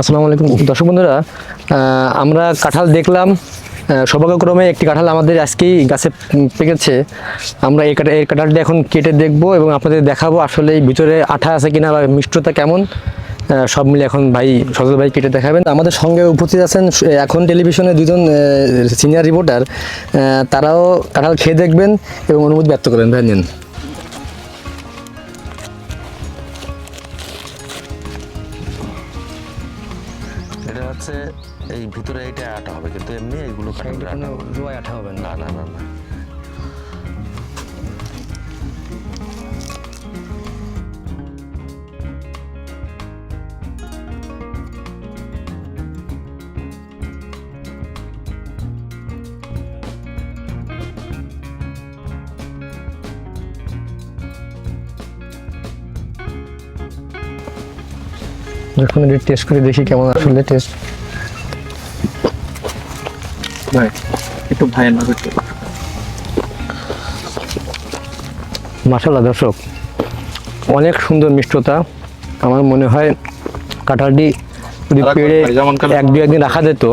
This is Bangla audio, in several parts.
আসসালামু আলাইকুম। দর্শক বন্ধুরা আমরা কাঁঠাল দেখলাম। সৌভাগ্যক্রমে একটি কাঁঠাল আমাদের আজকেই গাছে পেকেছে। আমরা এই কাঁঠাল এই কাঁঠালটি এখন কেটে দেখব এবং আপনাদের দেখাবো আসলে এই ভিতরে আঠা আছে কিনা বা মিষ্টতা কেমন। সব মিলে এখন ভাই, সজল ভাই কেটে দেখাবেন। আমাদের সঙ্গে উপস্থিত আছেন এখন টেলিভিশনে দুজন সিনিয়র রিপোর্টার। তারাও কাঁঠাল খেয়ে দেখবেন এবং অনুমতি ব্যক্ত করবেন। ভাই এই ভিতরে এইটা আটা হবে কিন্তু এমনি এইগুলো আটা না। রোয়ায় আঠা হবে না। না না না যখন টেস্ট করে দেখি কেমন আসলে টেস্ট ভাই একটু ভাইয়ের না একটু মাসাল্লাহ দর্শক অনেক সুন্দর মিষ্টতা। আমার মনে হয় কাঁঠালটি যদি পেড়ে এক দু একদিন রাখা যেত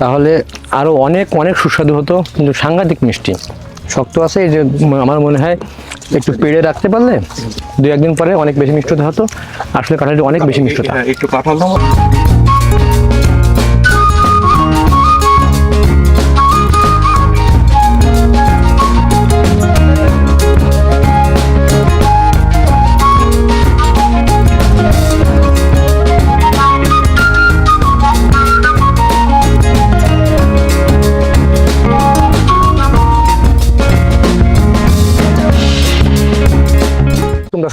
তাহলে আরও অনেক অনেক সুস্বাদু হতো কিন্তু সাংঘাতিক মিষ্টি। শক্ত আছে এই যে আমার মনে হয় একটু পেড়ে রাখতে পারলে দু একদিন পরে অনেক বেশি মিষ্টতা হতো। আসলে কাঁঠালটি অনেক বেশি মিষ্টতা। হ্যাঁ, একটু কাঁঠাল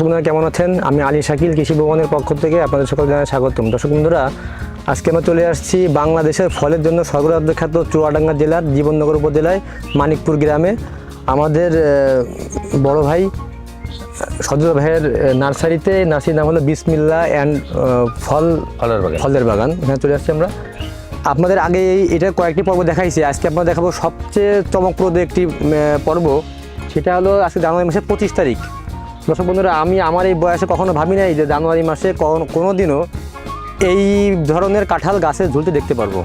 দর্শক বন্ধুরা কেমন আছেন? আমি আলী শাকিল কৃষি ভবনের পক্ষ থেকে আপনাদের সকল জানাই স্বাগতম। দর্শক বন্ধুরা আজকে আমরা চলে আসছি বাংলাদেশের ফলের জন্য সর্বরাজ্য খ্যাত চুয়াডাঙ্গা জেলার জীবননগর উপজেলায় মানিকপুর গ্রামে। আমাদের বড় ভাই সজল ভাইয়ের নার্সারিতে নার্সারির নাম হলো বিসমিল্লা অ্যান্ড ফল ফলের বাগান। ফলের বাগান। এখানে চলে আসছি আমরা। আপনাদের আগে এই এটা কয়েকটি পর্ব দেখাইছি। আজকে আপনারা দেখাবো সবচেয়ে চমকপ্রদ একটি পর্ব। সেটা হলো আজকে জানুয়ারি মাসের পঁচিশ তারিখ। দর্শক বন্ধুরা, আমি আমার এই বয়সে কখনো ভাবি নাই যে জানুয়ারি মাসে কোনো দিনও এই ধরনের কাঁঠাল গাছে ঝুলতে দেখতে পারব।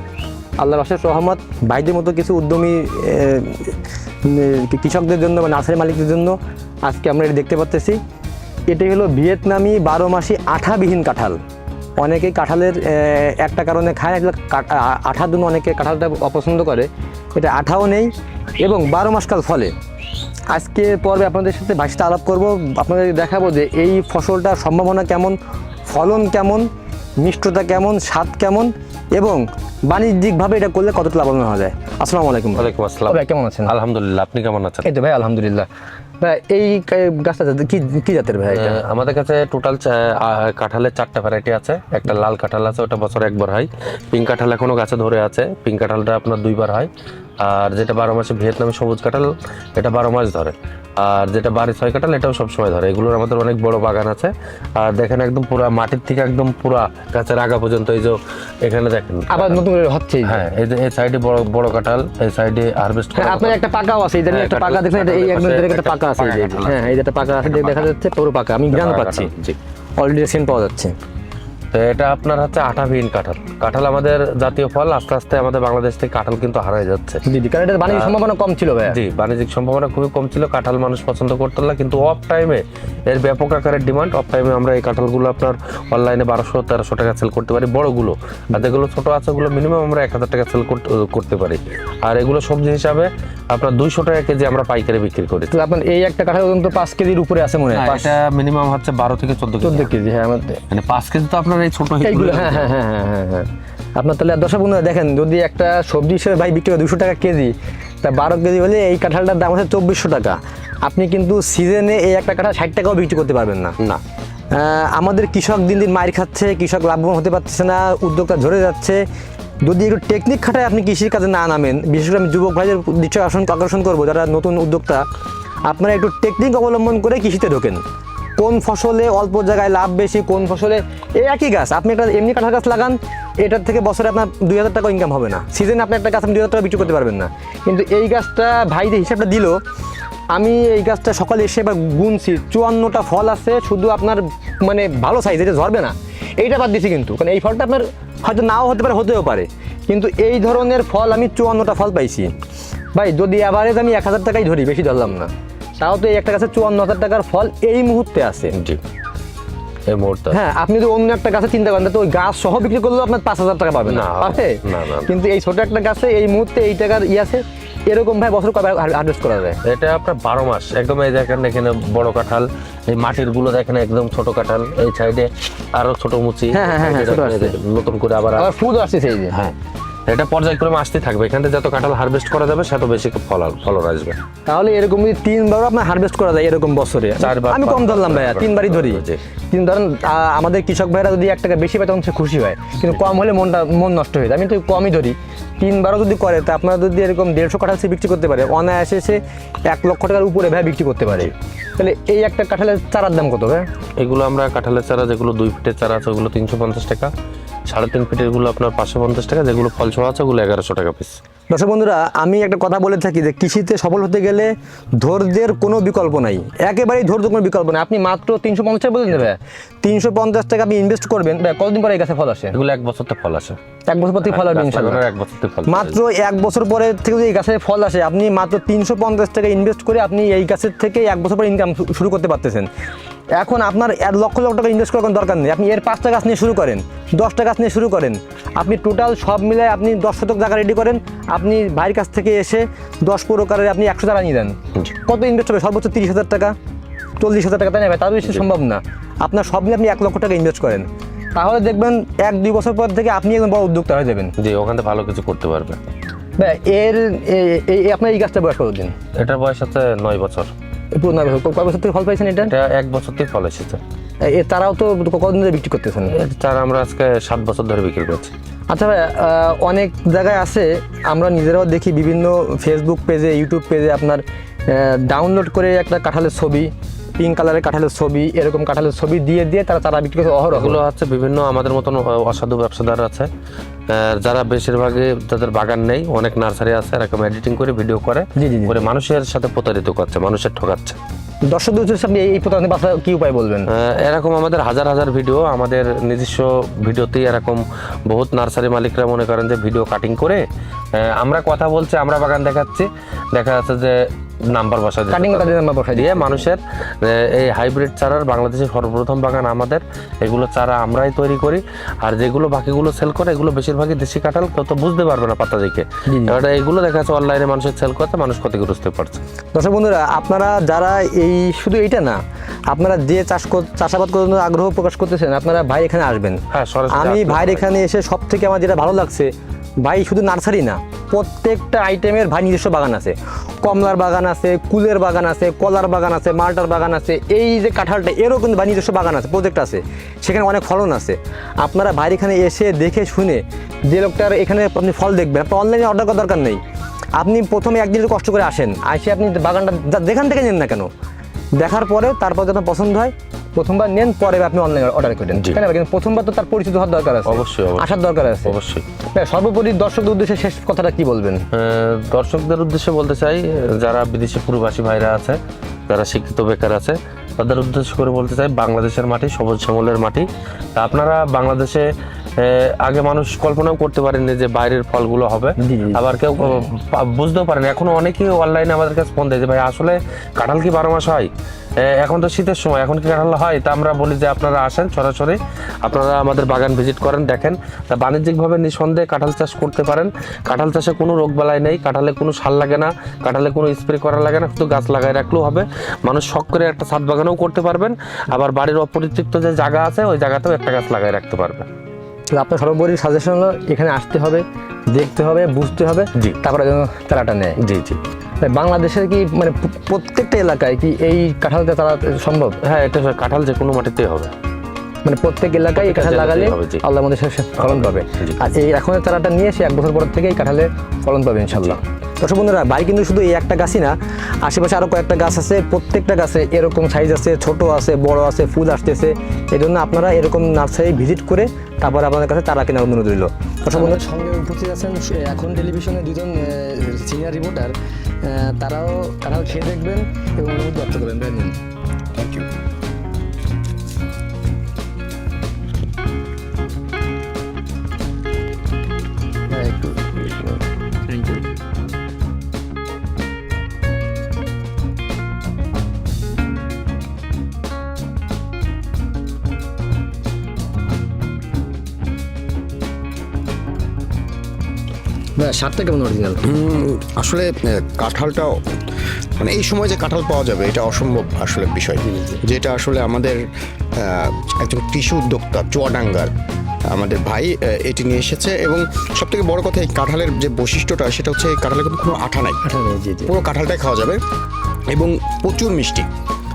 আল্লাহর অশেষ রহমত, ভাইদের মতো কিছু উদ্যমী কৃষকদের জন্য বা নার্সারি মালিকদের জন্য আজকে আমরা এটা দেখতে পাচ্তেছি এটাই হলো ভিয়েতনামি বারো মাসি আঠাবিহীন কাঁঠাল। অনেকেই কাঁঠালের একটা কারণে খায় না আঠার জন্য অনেকে কাঁঠালটা অপছন্দ করে। এটা আঠাও নেই এবং বারো মাসকাল ফলে। আজকে পর্বে আপনাদের সাথে ভাষাটা আলাপ করব। আপনাদের দেখাবো যে এই ফসলটার সম্ভাবনা কেমন ফলন কেমন মিষ্টতা কেমন স্বাদ কেমন এবং বাণিজ্যিকভাবে এটা করলে কতটা লাভবান হওয়া যায়। আসসালামু আলাইকুম। ওয়ালাইকুম আসসালাম। ভাই কেমন আছেন? আলহামদুলিল্লাহ আপনি কেমন আছেন? এই তো ভাই আলহামদুলিল্লাহ। ভাই এই গাছটা কি কি জাতের ভাই এটা? আমাদের কাছে টোটাল কাঁঠালের চারটা ভ্যারাইটি আছে। একটা লাল কাঁঠাল আছে ওটা বছরে একবার হয়। পিঙ্ক কাঁঠাল এখনও গাছে ধরে আছে। পিঙ্ক কাঁঠালটা আপনার দুইবার হয়। আর যেটা বারো মাসে ভিয়েতনামি সবুজ কাঁঠাল এটা বারো মাস ধরে। আর যেটা বাড়ি ছয় কাঁঠাল এটাও সবসময় ধরে। এগুলোর আমাদের অনেক বড় বাগান আছে। আর দেখেন একদম পুরা মাটির থেকে একদম পুরা গাছের আগা পর্যন্ত এই যে এখানে দেখেন। আবার নতুন করে হচ্ছে হ্যাঁ এই যে এই সাইডে বড় বড় কাঁঠাল এই সাইডে হারভেস্ট করা আপনার একটা পাকাও আছে হ্যাঁ, একটা পাকা দেখেন এটা এই একদম একটা পাকা আছে হ্যাঁ এই যে একটা পাকা আছে দেখা যাচ্ছে পুরো পাকা আমি জ্ঞান পাচ্ছি জি। অলরেডি সেন্ট পাওয়া যাচ্ছে। তো এটা আপনার হচ্ছে আঠা আঠাবিহীন কাঁঠাল। কাঁঠাল আমাদের জাতীয় ফল আস্তে আস্তে আমাদের বাংলাদেশ থেকে কাঁঠাল কিন্তু হারাই যাচ্ছে। জি জি কারণ এটা বাণিজ্য সম্ভাবনা কম ছিল ভাই জি বাণিজ্যিক সম্ভাবনা খুবই কম ছিল কাঁঠাল মানুষ পছন্দ করতো না কিন্তু অফ টাইমে এর ব্যাপক আকারের ডিমান্ড অফ টাইমে আমরা এই কাঁঠালগুলো আপনার অনলাইনে বারোশো তেরোশো টাকা সেল করতে পারি বড়গুলো। আর যেগুলো ছোট আছে ওগুলো মিনিমাম আমরা এক হাজার টাকা সেল করতে পারি। আর এগুলো সবজি হিসাবে আপনার দুইশো টাকা কেজি আমরা পাইকারি বিক্রি করি। তো আপনার এই একটা কাঁঠাল কিন্তু পাঁচ কেজির উপরে আছে মনে হয়। এটা মিনিমাম হচ্ছে বারো থেকে চোদ্দ চোদ্দ কেজি হ্যাঁ মানে পাঁচ কেজি তো আপনার এই ছোট এইগুলো হ্যাঁ হ্যাঁ হ্যাঁ হ্যাঁ হ্যাঁ হ্যাঁ। আপনার তাহলে দর্শক বন্ধুরা দেখেন যদি একটা সবজি হিসেবে ভাই বিক্রি হয় দুশো টাকা কেজি তা বারো কেজি হলে এই কাঁঠালটার দাম হচ্ছে চব্বিশশো টাকা। আপনি কিন্তু সিজনে এই একটা কাঁঠাল ষাট টাকাও বিক্রি করতে পারবেন না। না। আমাদের কৃষক দিন দিন মার খাচ্ছে কৃষক লাভবান হতে পারছে না উদ্যোক্তা ঝরে যাচ্ছে। যদি একটু টেকনিক খাটায় আপনি কৃষির কাজে না নামেন বিশেষ করে আমি যুবক ভাইদের আকর্ষণ আকর্ষণ করব যারা নতুন উদ্যোক্তা আপনারা একটু টেকনিক অবলম্বন করে কৃষিতে ঢোকেন। কোন ফসলে অল্প জায়গায় লাভ বেশি, কোন ফসলে এই একই গাছ। আপনি একটা এমনি কাঁঠাল গাছ লাগান, এটার থেকে বছরে আপনার দুই হাজার টাকা ইনকাম হবে না। সিজনে আপনি একটা গাছ আপনি দুই হাজার টাকা বিক্রি করতে পারবেন না। কিন্তু এই গাছটা ভাই যে হিসাবটা দিল, আমি এই গাছটা সকালে এসে এবার গুনছি। চুয়ান্নটা ফল আছে, শুধু আপনার মানে ভালো সাইজ এটা ঝরবে না। এইটা বাদ দিছি কিন্তু, কারণ এই ফলটা আপনার হয়তো নাও হতে পারে, হতেও পারে। কিন্তু এই ধরনের ফল আমি চুয়ান্নটা ফল পাইছি। ভাই, যদি অ্যাভারেজ আমি এক হাজার টাকাই ধরি, বেশি ধরলাম না। তাও তো এই একটা গাছে চুয়ান্ন হাজার টাকার ফল এই মুহূর্তে আছে। জি। এই মুহূর্তে হ্যাঁ আপনি যদি অন্য একটা গাছে চিন্তা করেন তো ওই গাছ সহ বিক্রি করলেও আপনার পাঁচ হাজার টাকা পাবেন। না, পাবে না, না। কিন্তু এই ছোট একটা গাছে এই মুহূর্তে এই টাকার ই আছে এরকম ভাই বছর কবে হারভেস্ট করা যায়? এটা আপনার বারো মাস। একদম এই দেখেন এখানে বড় কাঁঠাল এই মাটিরগুলো দেখেন একদম ছোট কাঁঠাল এই সাইডে আরও ছোট মুচি। হ্যাঁ, হ্যাঁ, হ্যাঁ। নতুন করে আবার আবার ফুল আসছে সেই যে। হ্যাঁ। এটা পর্যায়ক্রমে আসতে থাকবে। এখান থেকে যত কাঁঠাল হারভেস্ট করা যাবে সেত বেশি ফল ফলন আসবে। তাহলে এরকম যদি তিনবার আপনার হারভেস্ট করা যায় এরকম বছরে। চারবার, আমি কম ধরলাম ভাইয়া তিনবারই ধরি। কিন্তু তিন ধরেন আহ, আমাদের কৃষক ভাইরা যদি এক টাকা বেশি পায় তখন সে খুশি হয়। কিন্তু কম হলে মনটা মন নষ্ট হয়ে যায়। আমি তো কমই ধরি। তিনবারও যদি করে, তা আপনারা যদি এরকম দেড়শো কাঁঠাল সে বিক্রি করতে পারে, অনায়াসে সে এক লক্ষ টাকার উপরে ভাই বিক্রি করতে পারে। তাহলে এই একটা কাঁঠালের চারার দাম কত ভাই? এগুলো আমরা কাঁঠালের চারা, যেগুলো দুই ফিটের চারা আছে, ওগুলো তিনশো পঞ্চাশ টাকা। সাড়ে তিন ফিটেরগুলো আপনার পাঁচশো পঞ্চাশ টাকা, যেগুলো ফল ছোঁয়া আছে, ওগুলো এগারোশো টাকা পিস দর্শক বন্ধুরা আমি একটা কথা বলে থাকি যে কৃষিতে সফল হতে গেলে ধৈর্যের কোনো বিকল্প নাই। একেবারেই ধৈর্য কোনো বিকল্প নাই। আপনি মাত্র তিনশো পঞ্চাশ বলে দেবে তিনশো পঞ্চাশ টাকা আপনি ইনভেস্ট করবেন। কতদিন পরে এই গাছে ফল আসে? এগুলো এক বছরতে ফল আসে। এক বছর পর ফল আসবে এক ফল মাত্র এক বছর পরে থেকে যদি এই গাছে ফল আসে আপনি মাত্র তিনশো পঞ্চাশ টাকা ইনভেস্ট করে আপনি এই গাছের থেকে এক বছর পরে ইনকাম শুরু করতে পারতেছেন। এখন আপনার এক লক্ষ লক্ষ টাকা ইনভেস্ট করার কোনো দরকার নেই। আপনি এর পাঁচটা গাছ নিয়ে শুরু করেন দশটা গাছ নিয়ে শুরু করেন। আপনি টোটাল সব মিলে আপনি দশ শতক জায়গা রেডি করেন। আপনি ভাইয়ের কাছ থেকে এসে দশ প্রকারের আপনি একশো টাকা নিয়ে দেন কত ইনভেস্ট হবে? সর্বোচ্চ তিরিশ হাজার টাকা চল্লিশ হাজার টাকা তাই নেবে তার বেশি সম্ভব না। আপনার সব মিলে আপনি এক লক্ষ টাকা ইনভেস্ট করেন। তাহলে দেখবেন এক দুই বছর পর থেকে আপনি একদম বড় উদ্যোক্তা হয়ে যাবেন। জি ওখান থেকে ভালো কিছু করতে পারবে। ভাই, এর আপনার এই গাছটা বয়স কতদিন? এটার বয়স হচ্ছে নয় বছর। এ পুরো বছর কয় বছর থেকে ফল পাইছেন এটা? এটা এক বছর থেকে ফল এসেছে। এ- তারাও তো কতদিন ধরে বিক্রি করতেছেন? তারা আমরা আজকে সাত বছর ধরে বিক্রি করছি। আচ্ছা ভাই অনেক জায়গায় আছে আমরা নিজেরাও দেখি বিভিন্ন ফেসবুক পেজে ইউটিউব পেজে আপনার ডাউনলোড করে একটা কাঁঠালের ছবি পিঙ্ক কালারের কাঁঠালের ছবি এরকম কাঁঠালের ছবি দিয়ে দিয়ে তারা তারা বিক্রি করে অহরহ। এগুলো হচ্ছে বিভিন্ন আমাদের মতন অসাধু ব্যবসাদার আছে। যারা বেশিরভাগই যাদের বাগান নেই অনেক নার্সারি আছে এরকম এডিটিং করে ভিডিও করে। করে মানুষের সাথে প্রতারিত করছে মানুষের ঠকাচ্ছে। দর্শকদের উদ্দেশ্যে আপনি এই প্রতারণা বাঁচার কি উপায় বলবেন? এরকম আমাদের হাজার হাজার ভিডিও আমাদের নিজস্ব ভিডিওতেই এরকম বহুত নার্সারি মালিকরা মনে করেন যে ভিডিও কাটিং করে আমরা কথা বলছি আমরা বাগান দেখাচ্ছি। দেখা যাচ্ছে যে নাম্বার বসা কাটিং। কাটিং আমরা বসাই দিয়ে মানুষের এই হাইব্রিড চারার বাংলাদেশের সর্বপ্রথম বাগান আমাদের। এগুলো চারা আমরাই তৈরি করি। আর যেগুলো বাকিগুলো সেল করে এগুলো বেশিরভাগই দেশি কাঁঠাল কেউ তো বুঝতে পারবে না পাতা দেখে। এবার এগুলো দেখা যাচ্ছে অনলাইনে মানুষের সেল করতে মানুষ ক্ষতিগ্রস্ত পারছে দর্শক বন্ধুরা আপনারা যারা এই শুধু এইটা না আপনারা যে চাষ চাষাবাদ করার জন্য আগ্রহ প্রকাশ করতেছেন আপনারা ভাই এখানে আসবেন। হ্যাঁ সরাসরি আমি ভাইয়ের এখানে এসে সব থেকে আমার যেটা ভালো লাগছে ভাই শুধু নার্সারি না প্রত্যেকটা আইটেমের ভাই নিজস্ব বাগান আছে। কমলার বাগান আছে, কুলের বাগান আছে, কলার বাগান আছে, মালটার বাগান আছে, এই যে কাঁঠালটা, এরও কিন্তু ভাই নিজস্ব বাগান আছে প্রজেক্ট আছে। সেখানে অনেক ফলন আছে। আপনারা ভাইয়ের এখানে এসে দেখে শুনে যে লোকটার এখানে আপনি ফল দেখবেন, আপনার অনলাইনে অর্ডার করার দরকার নেই। আপনি প্রথমে একদিন কষ্ট করে আসেন, আসে আপনি বাগানটা যেখান থেকে নেন না কেন, দেখার পরে তারপর যখন পছন্দ হয় প্রথমবার নেন পরে আপনি অনলাইনে অর্ডার করেন জি। কেন? কিন্তু প্রথমবার তো তার পরিচিত হওয়ার দরকার আছে। অবশ্যই। আসার দরকার আছে। অবশ্যই। হ্যাঁ, সর্বোপরি দর্শকদের উদ্দেশ্যে শেষ কথাটা কি বলবেন? দর্শকদের উদ্দেশ্যে বলতে চাই যারা বিদেশি প্রবাসী ভাইরা আছে যারা শিক্ষিত বেকার আছে তাদের উদ্দেশ্য করে বলতে চাই বাংলাদেশের মাটি সবুজ শ্যামলের মাটি। তা আপনারা বাংলাদেশে আগে মানুষ কল্পনাও করতে পারেননি যে বাইরের ফলগুলো হবে। আবার কেউ বুঝতেও পারেন। এখনও অনেকেই অনলাইনে আমাদের কাছে ফোন দেয় যে ভাই আসলে কাঁঠাল কি বারো মাস হয়? এখন তো শীতের সময় এখন কি কাঁঠাল হয়? তা আমরা বলি যে আপনারা আসেন সরাসরি। আপনারা আমাদের বাগান ভিজিট করেন দেখেন। তা বাণিজ্যিকভাবে নিঃসন্দেহে কাঁঠাল চাষ করতে পারেন। কাঁঠাল চাষে কোনো রোগ বালাই নেই কাঁঠালে কোনো সার লাগে না কাঁঠালে কোনো স্প্রে করা লাগে না শুধু গাছ লাগাই রাখলেও হবে। মানুষ শখ করে একটা ছাদ বাগানও করতে পারবেন। আবার বাড়ির অপরিচিত যে জায়গা আছে ওই জায়গাতেও একটা গাছ লাগাই রাখতে পারবে তো আপনার সর্বোপরি সাজেশন হলো এখানে আসতে হবে দেখতে হবে বুঝতে হবে জি। তারপরে যেন তারাটা নেয়। জি জি। তাই বাংলাদেশের কি মানে প্রত্যেকটা এলাকায় কি এই কাঁঠালটা তারা সম্ভব? হ্যাঁ এটা কাঁঠাল যে কোনো মাটিতেই হবে। মানে প্রত্যেক এলাকায় এই কাঁঠাল লাগালে। আল্লাহ মধ্যে ফলন পাবে। আর এই এখন চারাটা নিয়ে সে এক বছর পর থেকে এই কাঁঠালে ফলন পাবে ইনশাল্লাহ দর্শক বন্ধুরা বাড়ি কিন্তু শুধু এই একটা গাছই না আশেপাশে আরও কয়েকটা গাছ আছে প্রত্যেকটা গাছে এরকম সাইজ আছে ছোট আছে বড় আছে ফুল আসতেছে। এই জন্য আপনারা এরকম নার্সারি ভিজিট করে তারপর আপনাদের কাছে তারা কেনার অনুরোধ রইল। দর্শক বন্ধুর সঙ্গে উপস্থিত আছেন এখন টেলিভিশনে দুজন সিনিয়র রিপোর্টার তারাও তারাও খেয়ে দেখবেন এবং অনুরোধ ব্যক্ত করবেন। থ্যাংক ইউ স্বাদটা কেমন অরিজিনাল আসলে কাঁঠালটা মানে এই সময় যে কাঁঠাল পাওয়া যাবে এটা অসম্ভব আসলে বিষয়। যেটা আসলে আমাদের একজন কৃষি উদ্যোক্তা চুয়াডাঙ্গার আমাদের ভাই এটি নিয়ে এসেছে। এবং সব থেকে বড় কথা এই কাঁঠালের যে বৈশিষ্ট্যটা সেটা হচ্ছে এই কাঁঠালের কিন্তু কোনো আঠা নাই। পুরো কাঁঠালটাই খাওয়া যাবে। এবং প্রচুর মিষ্টি।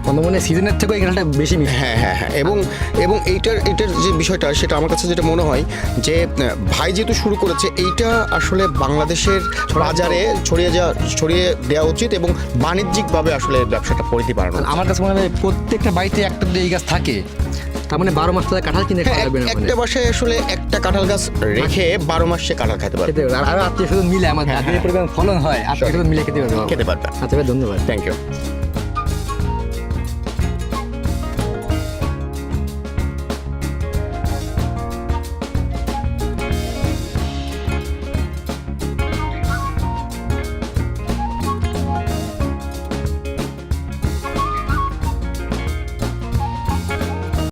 আমার মনে সিজনের থেকেও এই কাঁঠালটা বেশি মিষ্টি হ্যাঁ হ্যাঁ হ্যাঁ। এবং এবং এইটার এইটার যে বিষয়টা সেটা আমার কাছে যেটা মনে হয় যে ভাই যেহেতু শুরু করেছে এইটা আসলে বাংলাদেশের বাজারে ছড়িয়ে যাওয়া ছড়িয়ে দেওয়া উচিত এবং বাণিজ্যিকভাবে আসলে ব্যবসাটা পরিধি বাড়ানো। আমার কাছে মনে হয় প্রত্যেকটা বাড়িতে একটা এই গাছ থাকে তার মানে বারো মাস তাদের কাঁঠাল কিনে হ্যাঁ, খাওয়া এক- না। একটা বাসায় আসলে একটা কাঁঠাল গাছ রেখে বারো মাস সে কাঁঠাল খেতে পারবে। আর আরও আত্মীয় স্বজন মিলে আমার হ্যাঁ, পরিমাণ ফলন হয় আত্মীয় স্বজন মিলে খেতে পারবে। খেতে পারবে। আচ্ছা ধন্যবাদ। Thank you